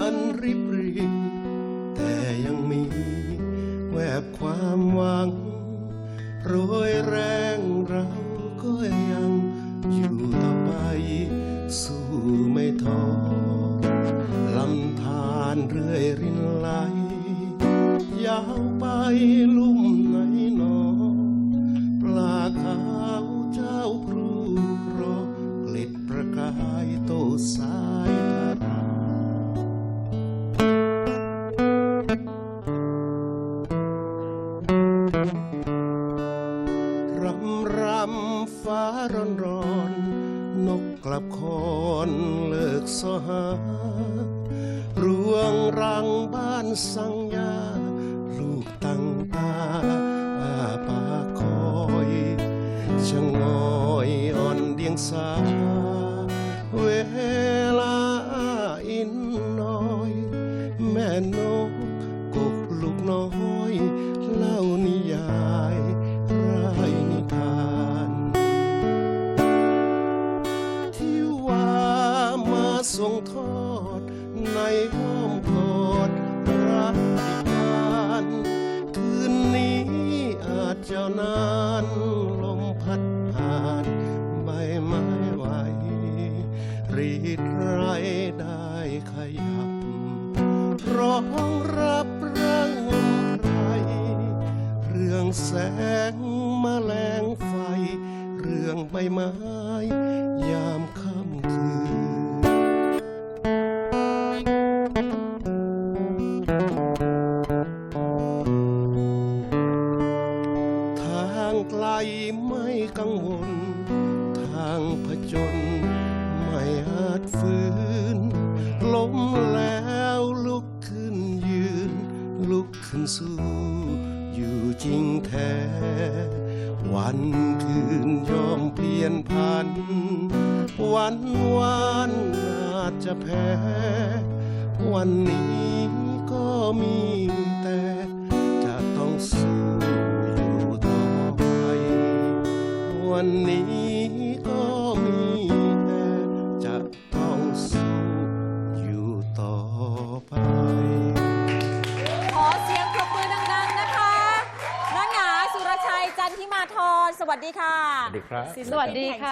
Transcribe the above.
อันริบรีแต่ยังมีแวบความหวังโรยแรงเราก็ยังอยู่ต่อไป สู้ไม่ท้อลำธารเรื่อยรินไหลยาวไปลุ่มไหนหนอ ปลาขาวเจ้าครูรอกล็ดประกายโตสา รำรำฟ้าร้อนร้อนนกกลับคอนเลิกสหารวงรังบ้านสังยา ลูกตั้งตาอาปาคอยชะงอยอ่อนเดียงสา เวลาอินน้อย แม่นกกก ลูกน้อยเล่านิยายรายนิทานที่ว่ามาส่งทอดในห้อมกอดรักติพานคืนนี้อาจจะนานลมพัดผ่านใบไม้ไหวรีดไรได้ขยับร้องรับร รื่องแสงมแมลงไฟ เรื่องใบไม้ ยามค่ำคืน ทางไกลไม่กังวล ทางผจญไม่อาจฝืนล้มแล้วลุกขึ้นยืน ลุกขึ้นสู้ อยู่จริงแท้ วันคืนยอมเปลี่ยนพัน วันวานอาจจะแพ้ วันนี้ก็มี นางหงาสุรชัยจันทิมาธรสวัสดีค่ะ สวัสดีครับศิลสวัปิสนดีแห่งค่ะ